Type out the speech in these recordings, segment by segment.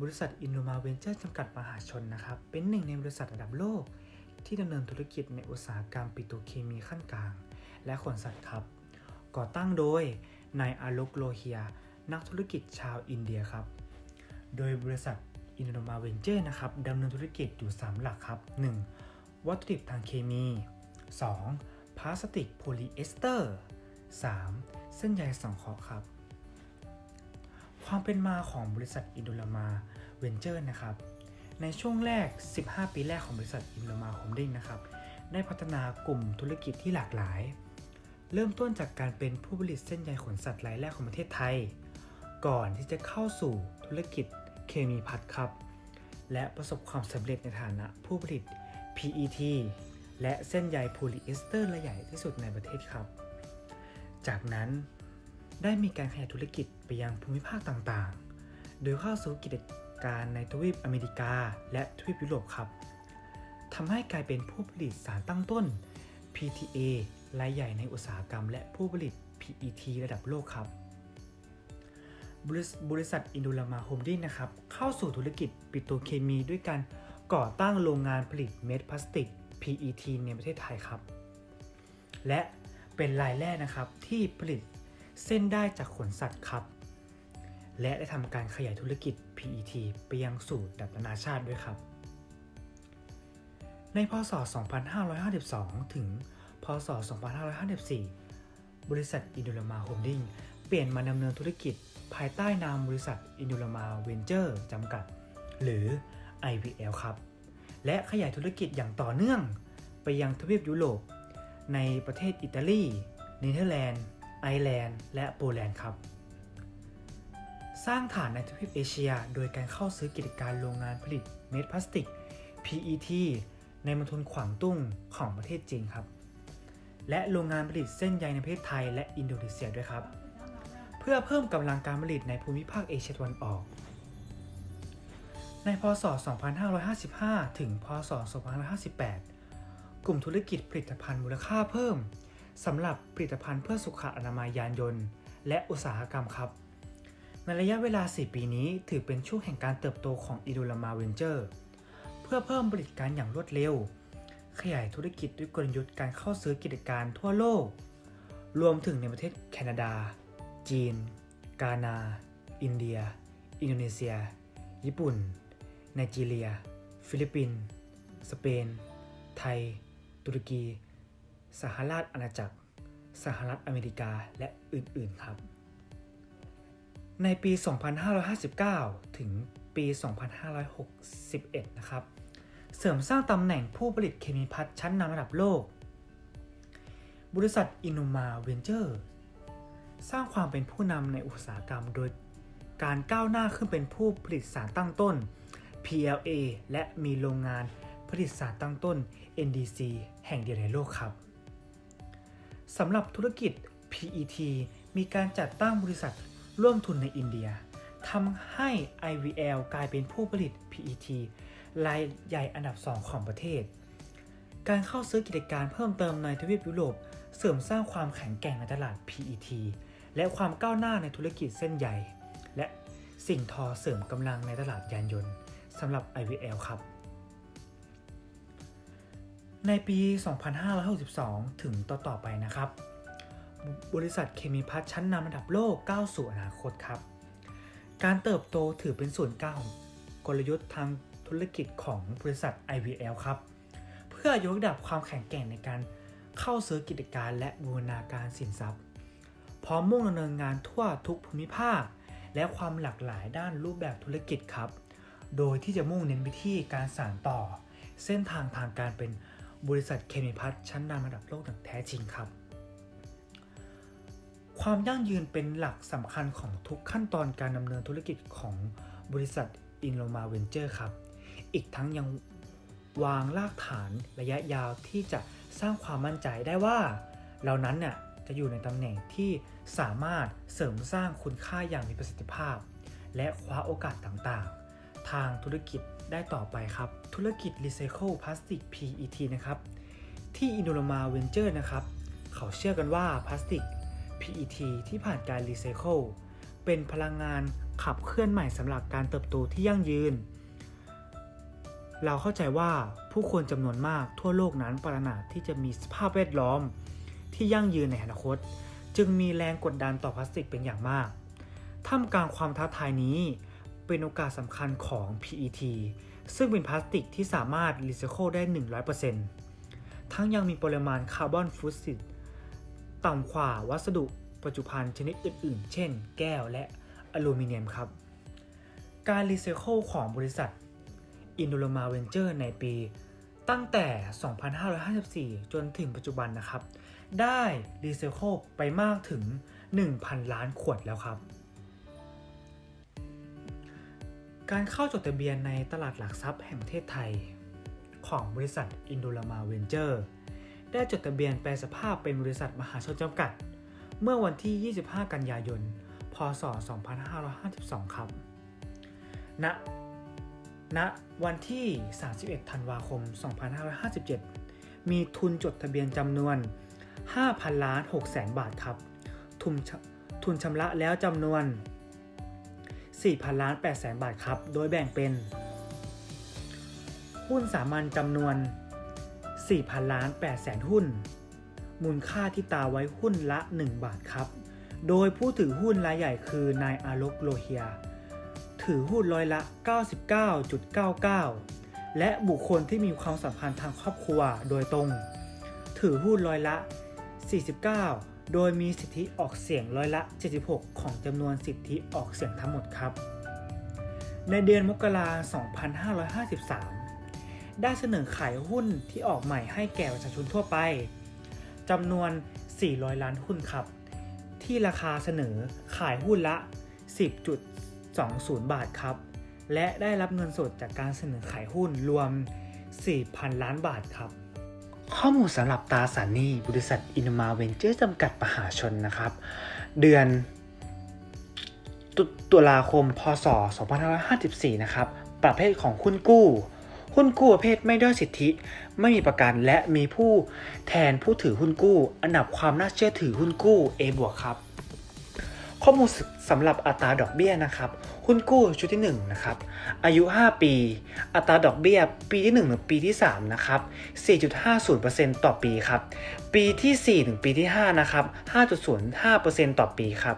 บริษัทอินโนมาเวนเจอร์จำกัดมหาชนนะครับ เป็นหนึ่งในบริษัทระดับโลก ที่ดำเนินธุรกิจในอุตสาหกรรมปิโตรเคมีขั้นกลาง และขนสัตว์ครับ ก่อตั้งโดยนายอาลุกโลเฮีย นักธุรกิจชาวอินเดียครับ โดยบริษัทอินโนมาเวนเจอร์นะครับดำเนินธุรกิจอยู่ 3 หลักครับ 1. วัตถุดิบทางเคมี 2. พลาสติกโพลีเอสเตอร์ 3. เส้นใยสังเคราะห์ครับ ความเป็นมาของบริษัทอินโดลามาเวนเจอร์นะครับ ในช่วงแรก 15 ปีแรกของบริษัทอินโดลามาโฮมดิ้งนะครับ ได้พัฒนากลุ่มธุรกิจที่หลากหลาย เริ่มต้นจากการเป็นผู้ผลิตเส้นใยขนสัตว์รายแรกของประเทศไทย ก่อนที่จะเข้าสู่ธุรกิจเคมีพัดครับ และประสบความสำเร็จในฐานะผู้ผลิต PET และเส้นใยโพลีเอสเตอร์รายใหญ่ที่สุดในประเทศครับ จากนั้น ได้มีการขยายธุรกิจไปยังภูมิภาคต่างๆ โดยเข้าสู่กิจการในทวีปอเมริกา และทวีปยุโรปครับทำให้กลายเป็นผู้ผลิตสารตั้งต้น PTA รายใหญ่ในอุตสาหกรรม และผู้ผลิต PET ระดับโลกครับ บริษบริษัทอินโดลามาโฮมดิ้งนะครับ เข้าสู่ธุรกิจปิโตรเคมีด้วยการก่อตั้งโรงงานผลิตเม็ดพลาสติก PET ในประเทศไทยครับ และเป็นรายแรกนะครับที่ผลิต เส้นได้จากขนสัตว์ครับ และได้ทำการขยายธุรกิจ PET ไปยังสู่ดับนานาชาติด้วยครับ ในพศ 2552 ถึง พศ 2554 บริษัทอินโดลมาโฮมดิ้งเปลี่ยนมาดำเนินธุรกิจภายใต้นามบริษัทอินโดลมาเวนเจอร์จำกัด หรือ IVL ครับ และขยายธุรกิจอย่างต่อเนื่องไปยังทวีปยุโรป ในประเทศอิตาลี เนเธอร์แลนด์ ไอร์แลนด์ และโปแลนด์ครับ สร้างฐานในทวีปเอเชีย โดยการเข้าซื้อกิจการโรงงานผลิตเม็ดพลาสติก PET ในมณฑลขวางตุ้งของประเทศจีนครับ และโรงงานผลิตเส้นใยในประเทศไทยและอินโดนีเซียด้วยครับ เพื่อเพิ่มกำลังการผลิตในภูมิภาคเอเชียตะวันออก ในพศ 2555 ถึง พศ 2558 กลุ่มธุรกิจผลิตภัณฑ์มูลค่าเพิ่ม สำหรับผลิตภัณฑ์เพื่อสุขอนามัยยานยนต์ และอุตสาหกรรมครับ ในระยะเวลา 4 ปีนี้ถือเป็นช่วงแห่งการเติบโตของอีดูลามาเวนเจอร์เพื่อเพิ่มผลิการอย่างรวดเร็ว ขยายธุรกิจด้วยกลยุทธ์การเข้าซื้อกิจการทั่วโลก รวมถึงในประเทศแคนาดา จีน กานา อินเดีย อินโดนีเซีย ญี่ปุ่นไนจีเรีย ฟิลิปปินส์สเปน ไทย ตุรกี สหราชอาณาจักร สหรัฐอเมริกาและอื่นๆครับ ในปี 2559 ถึงปี 2561 นะครับ เสริมสร้างตำแหน่งผู้ผลิตเคมีพัทชั้นนำระดับโลก บริษัทอินุมาเวนเจอร์ สร้างความเป็นผู้นำในอุตสาหกรรมโดยการก้าวหน้าขึ้นเป็นผู้ผลิตสารตั้งต้น PLA และมีโรงงานผลิตสารตั้งต้น NDC แห่งเดียวในโลกครับ สำหรับธุรกิจ PET มีการจัดตั้งบริษัทร่วมทุนในอินเดียทำให้ IVL กลายเป็นผู้ผลิต PET รายใหญ่อันดับ 2 ของประเทศ การเข้าซื้อกิจการเพิ่มเติมในทวีปยุโรป เสริมสร้างความแข็งแกร่งในตลาด PET และความก้าวหน้าในธุรกิจเส้นใยและสิ่งทอเสริมกำลังในตลาดยานยนต์สำหรับ IVL ครับ ในปี 2562 ถึงต่อต่อไปนะครับ บริษัทเคมีพัทชั้นนำระดับโลกก้าวสู่อนาคตครับ การเติบโตถือเป็นส่วนกลาของกลยุทธ์ทางธุรกิจของบริษัท IVL ครับ เพื่อยกระดับความแข็งแกร่งในการเข้าซื้อกิจการและบูรณาการสินทรัพย์ พร้อมมุ่งดำเนินงานทั่วทุกภูมิภาค และความหลากหลายด้านรูปแบบธุรกิจครับ โดยที่จะมุ่งเน้นวิธีการสานต่อ เส้นทางทางการเป็น บริษัทเคมีพัทชั้นนำระดับโลกอย่างแท้จริงครับ ความยั่งยืนเป็นหลักสำคัญของทุกขั้นตอนการดำเนินธุรกิจของบริษัทอินโ m มาเวนเจอร์ครับ อีกทั้งยังวางรากฐานระยะยาวที่จะสร้างความมั่นใจได้ว่า เรานั้นเนี่ยจะอยู่ในตำแหน่งที่สามารถเสริมสร้างคุณค่าอย่างมีประสิทธิภาพ และคว้าโอกาสต่างๆ ทางธุรกิจ ได้ต่อไปครับ ธุรกิจรีไซเคิลพลาสติก PET นะครับ ที่อินโดลมาเวนเจอร์นะครับ เขาเชื่อกันว่าพลาสติก PET ที่ผ่านการรีไซเคิลเป็นพลังงานขับเคลื่อนใหม่สำหรับการเติบโตที่ยั่งยืน เราเข้าใจว่าผู้คนจำนวนมากทั่วโลกนั้นปรารถนาที่จะมีสภาพแวดล้อม ที่ยั่งยืนในอนาคต จึงมีแรงกดดันต่อพลาสติกเป็นอย่างมากท่ามกลางความท้าทายนี้ เป็นโอกาสสำคัญของ PET ซึ่งเป็นพลาสติกที่สามารถรีไซเคิลได้ 100%ทั้งยังมีปริมาณคาร์บอนฟุตซิตต่ำกว่าวัสดุปัจจุบันชนิดอื่นๆ เช่น แก้วและอลูมิเนียมครับ การรีไซเคิลของบริษัทอินโด l มาเวนเจอร์ในปี ตั้งแต่ 2554 จนถึงปัจจุบันนะครับ ได้รีไซเคิลไปมากถึง 1,000 ล้านขวดแล้วครับ การเข้าจดทะเบียนในตลาดหลักทรัพย์แห่งประเทศไทย ของบริษัทอินโด l มาเวนเจอร์ ได้จดทะเบียนแปลสภาพเป็นบริษัทมหาชนจำกัด เมื่อวันที่ 25 กันยายน พศ 2552 ครับ ณ ณ วันที่ 31 ธันวาคม 2557 มีทุนจดทะเบียนจำนวน 5,000ล้าน6แสนบาทครับ ทุนทุนชำระแล้วจำนวน 4,000ล้าน8แสนบาทครับ โดยแบ่งเป็น หุ้นสามัญจำนวน 4,000ล้าน8แสนหุ้น มูลค่าที่ตาไว้หุ้นละ 1 บาทครับ โดยผู้ถือหุ้นรายใหญ่คือนายอาลกโลเฮีย ถือหุ้นร้อยละ 99.99 และบุคคลที่มีความสัมพันธ์ทางครอบครัวโดยตรง ถือหุ้นร้อยละ 49 โดยมีสิทธิออกเสียงร้อยละ 76 ของจำนวนสิทธิออกเสียงทั้งหมดครับ ในเดือนมกราคม 2553 ได้เสนอขายหุ้นที่ออกใหม่ให้แก่ประชาชนทั่วไปจำนวน 400 ล้านหุ้นครับ ที่ราคาเสนอขายหุ้นละ 10.20 บาทครับ และได้รับเงินสดจากการเสนอขายหุ้นรวม 4,000 ล้านบาทครับ ข้อมูลสำหรับตาสานีบริษัทอินมาเวนเจอร์จำกัดมหาชนนะครับ เดือนตตุลาคมพศ 2554 นะครับ ประเภทของหุ้นกู้หุ้นกู้ประเภทไม่ได้สิทธิ ไม่มีประกันและมีผู้แทนผู้ถือหุ้นกู้ อันดับความน่าเชื่อถือหุ้นกู้ A บวกครับ ข้อมูลสำหต่ออัตราดอกเบี้ยนะครับหุ้นกู้ชุดที่1นะครับอายุ 5 ปี อัตราดอกเบี้ย ปีที่1ถึงปีที่3นะครับ4.50%ต่อปีครับปีที่4ถึงปีที่5นะครับ5.05%ต่อปีครับ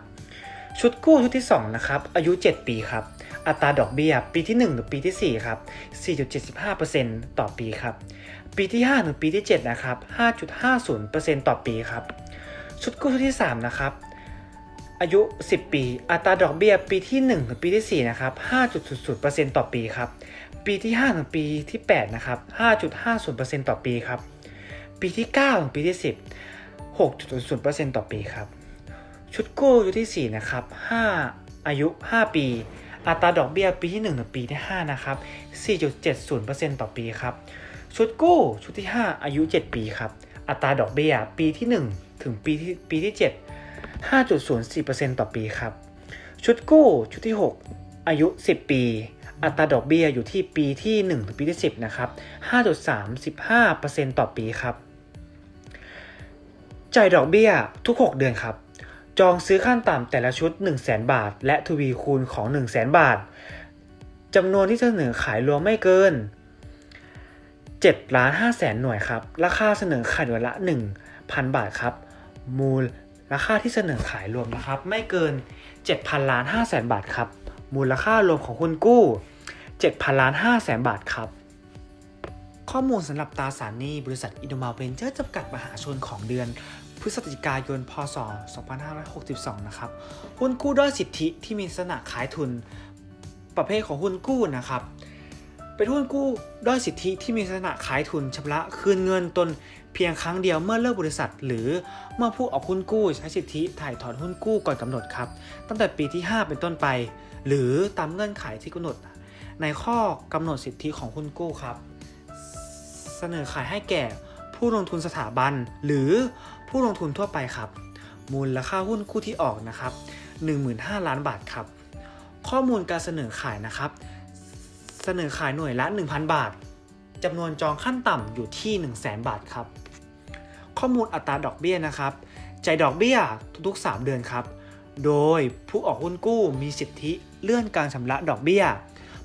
ชุดกู้ชุดที่2นะครับอายุ 7 ปีครับอัตราดอกเบี้ย ปีที่1ถึงปีที่4ครับ4.75%ต่อปีครับปีที่5ถึงปีที่7นะครับ5.50%ต่อปีครับชุดกู้ชุดที่3นะครับ อายุ 10 ปี อัตราดอกเบี้ยปีที่ 1 ถึงปีที่ 4 นะครับ 5.00%ต่อปีครับ ปีที่ 5 ถึงปีที่ 8 นะครับ 5.50%ต่อปีครับ ปีที่ 9 ถึงปีที่ 10 6.00%ต่อปีครับ ชุดกู้ชุดที่ 4 นะครับ 5 อายุ 5 ปี อัตราดอกเบี้ยปีที่ 1 ถึงปีที่ 5 นะครับ 4.70%ต่อปีครับ ชุดกู้ชุดที่ 5 อายุ 7 ปีครับ อัตราดอกเบี้ยปีที่ 1 ถึงปีที่ปีที่ 7 5.04%ต่อปีครับ ชุดกู้ชุดที่ 6 อายุ 10 ปี อัตราดอกเบี้ยอยู่ที่ปีที่1ถึงปีที่ 10 นะครับ 5.35%ต่อปีครับ จ่ายดอกเบี้ยทุก 6 เดือนครับ จองซื้อขั้นต่ำแต่ละชุด 1 0 0 0 0 0 บาท และทวีคูณของ 1 0 0 0 0 0 บาทจำนวนที่เสนอขายรวมไม่เกิน7ล้าน5แสนหน่วยครับ ราคาเสนอขายหน่วยละ 1,000 บาทครับ มูล ราคาที่เสนอขายรวมนะครับ ไม่เกิน 7,000ล้าน5แสนบาทครับ มูลค่ารวมของหุ้นกู้ 7,000ล้าน5แสนบาทครับ ข้อมูลสำหรับตราสารหนี้บริษัทอินโดมาเวนเจอร์จำกัดมหาชนของเดือนพฤศจิกายน พศ 2562 นะครับ หุ้นกู้ด้อยสิทธิที่มีลักษณะขายทุน ประเภทของหุ้นกู้นะครับ เป็นหุ้นกู้ด้อยสิทธิที่มีลักษณะขายทุนชำระคืนเงินตนเพียงครั้งเดียวเมื่อเลิกบริษัท หรือเมื่อผู้ออกหุ้นกู้ใช้สิทธิถ่ายถอนหุ้นกู้ก่อนกำหนดครับ ตั้งแต่ปีที่ 5 เป็นต้นไป หรือตามเงื่อนไขที่กำหนด ในข้อกำหนดสิทธิของหุ้นกู้ครับ เสนอขายให้แก่ผู้ลงทุนสถาบัน หรือผู้ลงทุนทั่วไปครับ มูลค่าหุ้นกู้ที่ออกนะครับ15,000ล้านบาทครับ ข้อมูลการเสนอขายนะครับ เสนอขายหน่วยละ 1,000 บาทจำนวนจองขั้นต่ำอยู่ที่ 1 0 0 0 0แบาทครับ ข้อมูลอัตราดอกเบี้ยนะครับจ่ายดอกเบี้ยทุกๆ 3 เดือนครับ โดยผู้ออกหุ้นกู้มีสิทธิเลื่อนการชำระดอกเบี้ย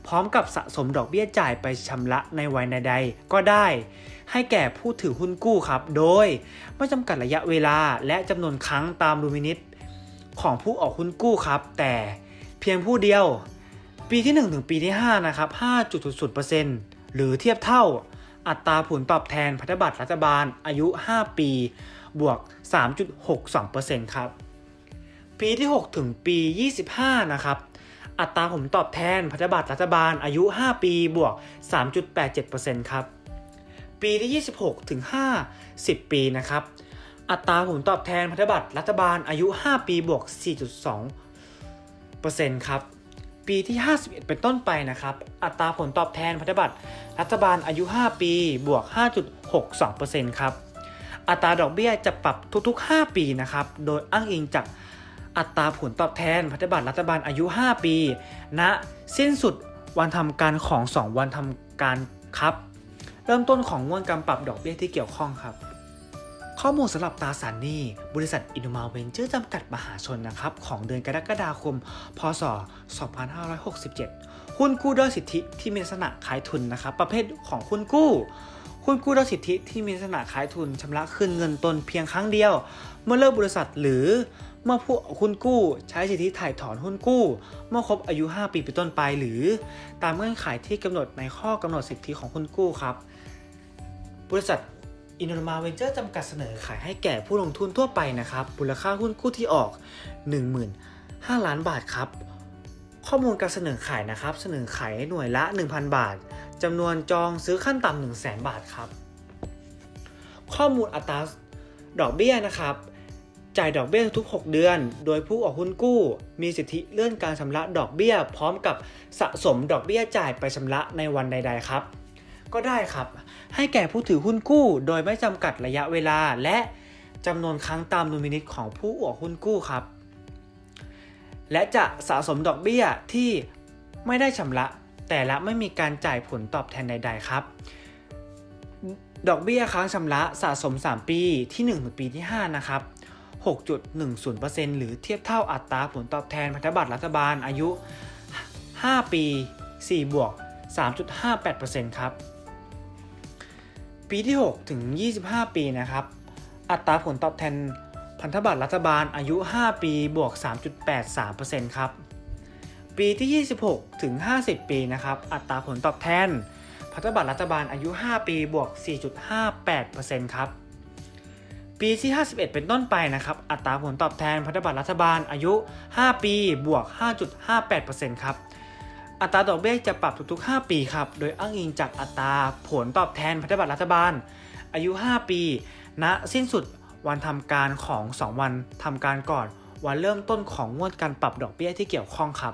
พร้อมกับสะสมดอกเบี้ยจ่ายไปชำระในวัยใดๆก็ได้ ให้แก่ผู้ถือหุ้นกู้ครับ โดยไม่จำกัดระยะเวลาและจำนวนครั้งตามดูมินิตของผู้ออกหุ้นกู้ครับ แต่เพียงผู้เดียว ปีที่ 1 ถึงปีที่ 5 นะครับ 5.00%หรือเทียบเท่าอัตราผลตอบแทนพันธบัตรรัฐบาลอายุ 5 ปี บวก 3.62%ครับ ปีที่ 6 ถึงปี 25 นะครับ อัตราผลตอบแทนพันธบัตรรัฐบาลอายุ 5 ปี บวก 3.87%ครับ ปีที่ 26 ถึง50ปีนะครับ อัตราผลตอบแทนพันธบัตรรัฐบาลอายุ 5 ปี บวก 4.2%ครับ ปีที่ 51 เป็นต้นไปนะครับ อัตราผลตอบแทนพันธบัตรรัฐบาลอายุ 5 ปีบวก 5.62%ครับ อัตราดอกเบี้ยจะปรับทุกๆ 5 ปีนะครับ โดยอ้างอิงจากอัตราผลตอบแทนพันธบัตรรัฐบาลอายุ 5 ปีณสิ้นสุดวันทำการของ 2 วันทำการครับ เริ่มต้นของงวดการปรับดอกเบี้ยที่เกี่ยวข้องครับ ข้อมูลสำหรับตราสารหนี้ บริษัทอินโนมาเวนเจอร์จำกัดมหาชนนะครับของเดือนกรกฎาคม พศ 2567 หุ้นกู้ด้อยสิทธิที่มีลักษณะขายทุนนะครับ ประเภทของหุ้นกู้หุ้นกู้ด้อยสิทธิที่มีลักษณะขายทุนชำระคืนเงินต้นเพียงครั้งเดียว เมื่อเลิกบริษัทหรือเมื่อผู้เอาหุ้นกู้ใช้สิทธิถ่ายถอนหุ้นกู้ เมื่อครบอายุ 5 ปีเป็นต้นไปหรือ ตามเงื่อนไขที่กำหนดในข้อกำหนดสิทธิของหุ้นกู้ครับ บริษัท อินโนมาเวนเจอร์จำกัดเสนอขายให้แก่ผู้ลงทุนทั่วไปนะครับมูลค่าหุ้นกู้ที่ออก 15,000 ล้านบาทครับ ข้อมูลการเสนอขายนะครับ เสนอขายหน่วยละ 1,000 บาทจำนวนจองซื้อขั้นต่ำ1 0 0 0 0 0 บาทครับ ข้อมูลอัตราดอกเบี้ยนะครับ จ่ายดอกเบี้ยทุก 6 เดือน โดยผู้ออกหุ้นกู้ มีสิทธิเลื่อนการชำระดอกเบี้ย พร้อมกับสะสมดอกเบี้ยจ่ายไปชำระในวันใด ๆ ครับ ก็ได้ครับ ให้แก่ผู้ถือหุ้นกู้ โดยไม่จำกัดระยะเวลาและจำนวนครั้งตามนูมินิตของผู้ออกหุ้นกู้ครับ และจะสะสมดอกเบี้ยที่ไม่ได้ชำระ แต่ละไม่มีการจ่ายผลตอบแทนใด ๆ ครับ ดอกเบี้ยค้างชำระสะสม 3 ปีที่1ถึงปีที่ 5 นะครับ 6.10%หรือเทียบเท่าอัตราผลตอบแทนพันธบัตรรัฐบาลอายุ 5 ปี 4 บวก 3.58%ครับ ปีที่ 6 ถึง 25 ปีนะครับ อัตราผลตอบแทนพันธบัตรรัฐบาลอายุ 5 ปีบวก 3.83%ครับ ปีที่ 26 ถึง 50 ปีนะครับ อัตราผลตอบแทนพันธบัตรรัฐบาลอายุ 5 ปีบวก 4.58%ครับ ปีที่ 51 เป็นต้นไปนะครับ อัตราผลตอบแทนพันธบัตรรัฐบาลอายุ 5 ปีบวก 5.58%ครับ อัตราดอกเบี้ยจะปรับทุกๆ 5 ปีครับ โดยอ้างอิงจากอัตราผลตอบแทนพันธบัตรรัฐบาล อายุ 5 ปีณสิ้นสุดวันทำการของ 2 วันทำการก่อน วันเริ่มต้นของงวดการปรับดอกเบี้ยที่เกี่ยวข้องครับ